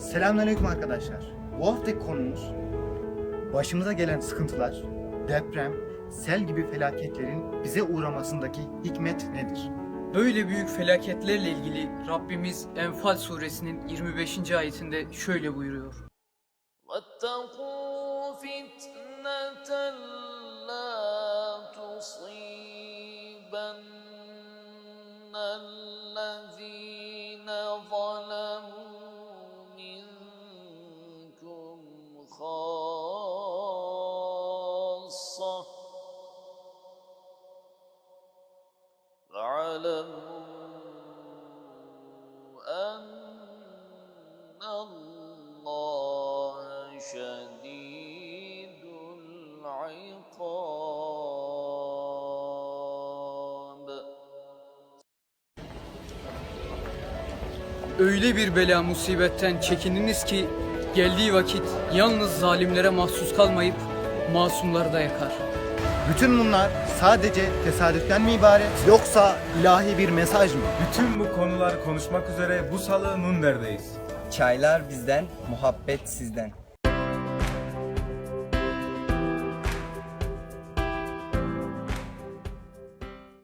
Selamünaleyküm arkadaşlar. Bu haftaki konumuz başımıza gelen sıkıntılar, deprem, sel gibi felaketlerin bize uğramasındaki hikmet nedir? Böyle büyük felaketlerle ilgili Rabbimiz Enfal suresinin 25. ayetinde şöyle buyuruyor. واتقوا فتنة لا تصيبن الذين خاصة واعلموا أن الله شديد العقاب Öyle bir bela musibetten çekininiz ki geldiği vakit yalnız zalimlere mahsus kalmayıp masumları da yakar. Bütün bunlar sadece tesadüften mi ibaret yoksa ilahi bir mesaj mı? Bütün bu konuları konuşmak üzere bu salı Nunder'deyiz. Çaylar bizden, muhabbet sizden.